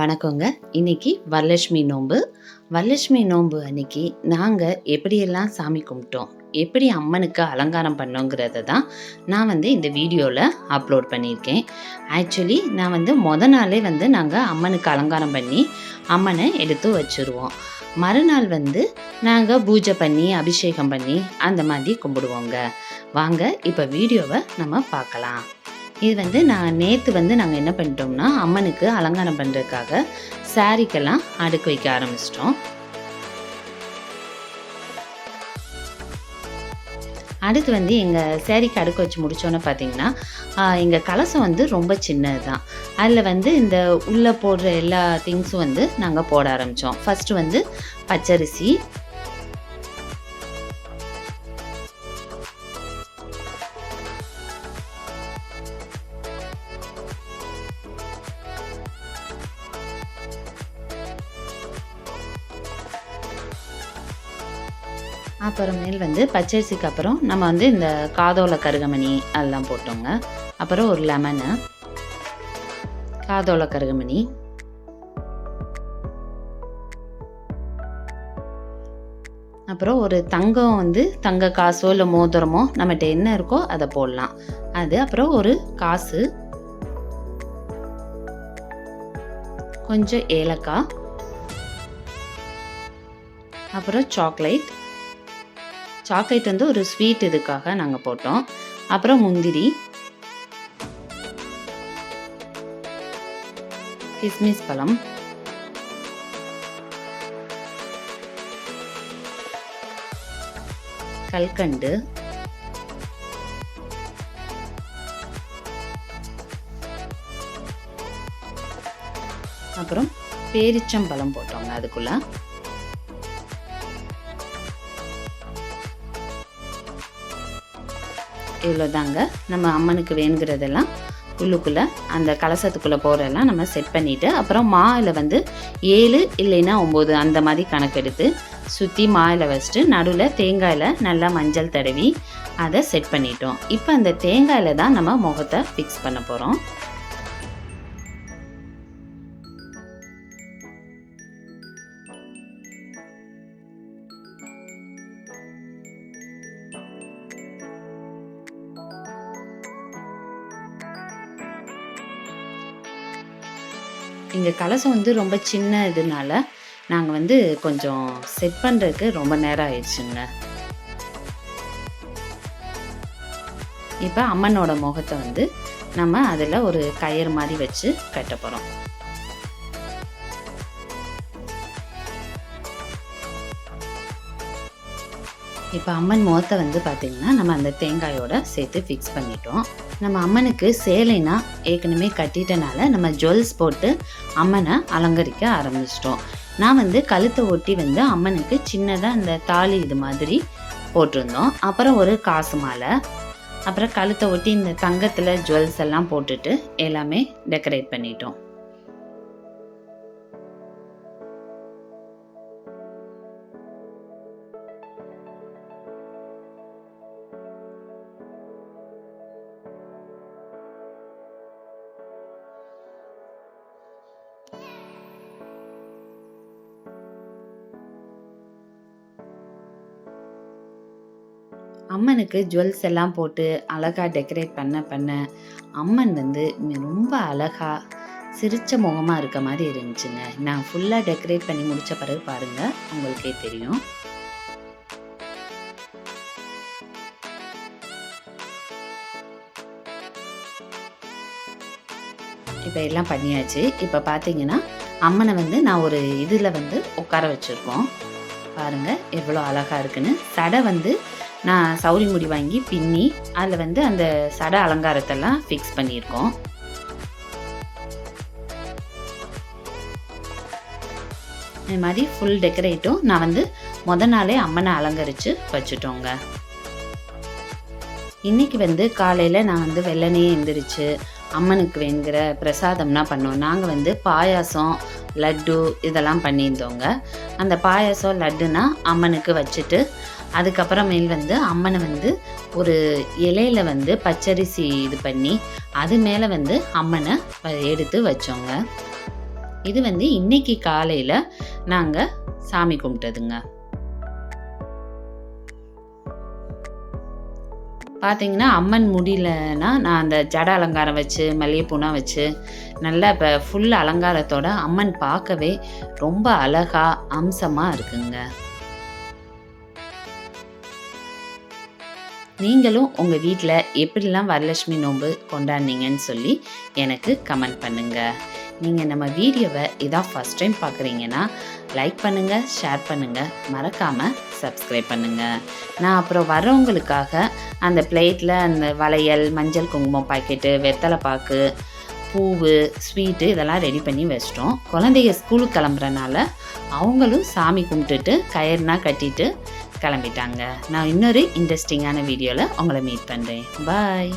வணக்கங்க. இன்னைக்கு வரலட்சுமி நோன்பு. வரலட்சுமி நோன்பு அன்னைக்கு நாங்கள் எப்படியெல்லாம் சாமி கும்பிட்டோம் எப்படி அம்மனுக்கு அலங்காரம் பண்ணோங்கிறத தான் நான் வந்து இந்த வீடியோவில் அப்லோட் பண்ணியிருக்கேன். ஆக்சுவலி நான் வந்து மொத நாளே வந்து நாங்கள் அம்மனுக்கு அலங்காரம் பண்ணி அம்மனை எடுத்து வச்சுருவோம். மறுநாள் வந்து நாங்கள் பூஜை பண்ணி அபிஷேகம் பண்ணி அந்த மாதிரி கும்பிடுவோங்க. வாங்க இப்போ வீடியோவை நம்ம பார்க்கலாம். இது வந்து நான் நேற்று வந்து நாங்கள் என்ன பண்ணிட்டோம்னா அம்மனுக்கு அலங்காரம் பண்ணுறதுக்காக சாரிக்கெல்லாம் அடுக்கு வைக்க ஆரம்பிச்சிட்டோம். அடுத்து வந்து எங்கள் சேரீக்கு அடுக்கு வச்சு முடிச்சோன்னே பார்த்தீங்கன்னா எங்கள் கலசம் வந்து ரொம்ப சின்னது தான் அதில் வந்து இந்த உள்ளே போடுற எல்லா திங்ஸும் வந்து நாங்கள் போட ஆரம்பித்தோம் ஃபஸ்ட்டு வந்து பச்சரிசி அப்புறமேல் வந்து பச்சரிசிக்கு அப்புறம் நம்ம வந்து இந்த காதோல கருகமணி அதெல்லாம் போட்டோங்க. அப்புறம் ஒரு லெமனு காதோல கருகமணி. அப்புறம் ஒரு தங்கம் வந்து தங்க காசோ இல்லை மோதிரமோ நம்மகிட்ட என்ன இருக்கோ அதை போடலாம். அது அப்புறம் ஒரு காசு. கொஞ்சம் ஏலக்காய். அப்புறம் சாக்லேட் சாக்லேட் வந்து ஒரு ஸ்வீட் இதுக்காக நாங்கள் போட்டோம். அப்புறம் முந்திரி. கிஸ்மிஸ் பழம். கல்கண்டு. அப்புறம் பேரிச்சம்பழம் போட்டோங்க அதுக்குள்ள. இவ்வளோ தாங்க நம்ம அம்மனுக்கு வேணுங்கிறதெல்லாம் உள்ளுக்குள்ளே அந்த கலசத்துக்குள்ளே போகிறதெல்லாம் நம்ம செட் பண்ணிவிட்டு அப்புறம் மாவில் வந்து ஏழு இல்லைன்னா ஒம்பது அந்த மாதிரி கணக்கெடுத்து சுற்றி மாயில் வச்சுட்டு நடுவில் தேங்காயில் நல்லா மஞ்சள் தடவி அதை செட் பண்ணிட்டோம். இப்போ அந்த தேங்காயில் தான் நம்ம முகத்தை ஃபிக்ஸ் பண்ண போகிறோம் இங்கே கலசம் வந்து ரொம்ப சின்ன இதனால நாங்கள் வந்து கொஞ்சம் செட் பண்ணுறதுக்கு ரொம்ப நேரம் ஆயிடுச்சுங்க. இப்போ அம்மனோட முகத்தை வந்து நம்ம அதில் ஒரு கயிறு மாதிரி வச்சு கட்ட போகிறோம் இப்போ அம்மன் முகத்தை வந்து பார்த்திங்கன்னா நம்ம அந்த தேங்காயோட சேர்த்து ஃபிக்ஸ் பண்ணிட்டோம். நம்ம அம்மனுக்கு சேலைனா ஏற்கனவே கட்டிட்டனால நம்ம ஜுவல்ஸ் போட்டு அம்மனை அலங்கரிக்க ஆரம்பிச்சிட்டோம். நான் வந்து கழுத்தை ஒட்டி வந்து அம்மனுக்கு சின்னதாக இந்த தாலி இது மாதிரி போட்டிருந்தோம். அப்புறம் ஒரு காசு மாலை அப்புறம் கழுத்தை ஒட்டி இந்த தங்கத்தில் ஜுவல்ஸ் எல்லாம் போட்டுட்டு எல்லாமே டெக்கரேட் பண்ணிட்டோம். அம்மனுக்கு ஜுவல்ஸ் எல்லாம் போட்டு அழகாக டெக்கரேட் பண்ண பண்ண அம்மன் வந்து ரொம்ப அழகாக சிரிச்ச முகமாக இருக்க மாதிரி இருந்துச்சுங்க. நான் ஃபுல்லாக டெக்கரேட் பண்ணி முடித்த பிறகு பாருங்கள் உங்களுக்கே தெரியும். இப்போ எல்லாம் பண்ணியாச்சு. இப்போ பார்த்தீங்கன்னா அம்மனை வந்து நான் ஒரு இதில் வந்து உட்கார வச்சுருக்கோம். பாருங்கள் எவ்வளோ அழகாக இருக்குன்னு. சடை வந்து நான் சௌரி முடி வாங்கி பின்னி அதில் வந்து அந்த சட அலங்காரத்தெல்லாம் ஃபிக்ஸ் பண்ணியிருக்கோம். இது மாதிரி ஃபுல் டெக்கரேட்டும் நான் வந்து முத நாளே அம்மனை அலங்கரித்து வச்சுட்டோங்க. இன்னைக்கு வந்து காலையில் நான் வந்து வெள்ளனையே எந்திரிச்சு அம்மனுக்கு வேணுங்கிற பிரசாதம்னா பண்ணோம். நாங்கள் வந்து பாயாசம் லட்டு இதெல்லாம் பண்ணியிருந்தோங்க. அந்த பாயாசம் லட்டுனா அம்மனுக்கு வச்சுட்டு அதுக்கப்புறமேல் வந்து அம்மனை வந்து ஒரு இலையில வந்து பச்சரிசி இது பண்ணி அது மேலே வந்து அம்மனை எடுத்து வச்சோங்க. இது வந்து இன்னைக்கு காலையில் நாங்கள் சாமி கும்பிட்டதுங்க. பார்த்தீங்கன்னா அம்மன் முடியலன்னா நான் அந்த ஜட அலங்காரம் வச்சு மல்லிகைப்பூலாம் வச்சு நல்லா இப்போ ஃபுல் அலங்காரத்தோட அம்மன் பார்க்கவே ரொம்ப அழகா அம்சமாக இருக்குங்க. நீங்களும் உங்கள் வீட்டில் எப்படிலாம் வரலட்சுமி நோன்பு கொண்டாடினீங்கன்னு சொல்லி எனக்கு கமெண்ட் பண்ணுங்கள் நீங்கள் நம்ம வீடியோவை இதான் ஃபஸ்ட் டைம் பார்க்குறீங்கன்னா லைக் பண்ணுங்கள் ஷேர் பண்ணுங்கள் மறக்காமல் சப்ஸ்கிரைப் பண்ணுங்கள் நான் அப்புறம் வர்றவங்களுக்காக அந்த பிளேட்டில் அந்த வளையல் மஞ்சள் குங்குமம் பாக்கெட்டு வெத்தலை பாக்கு பூவு ஸ்வீட்டு இதெல்லாம் ரெடி பண்ணி வச்சிட்டோம். குழந்தைங்க ஸ்கூலுக்கு கிளம்புறனால அவங்களும் சாமி கும்பிட்டுட்டு கயிறுனா கட்டிட்டு கிளம்பிட்டாங்க. நான் இன்னொரு இன்ட்ரெஸ்டிங்கான வீடியோவில் உங்களை மீட் பண்ணுறேன் பாய்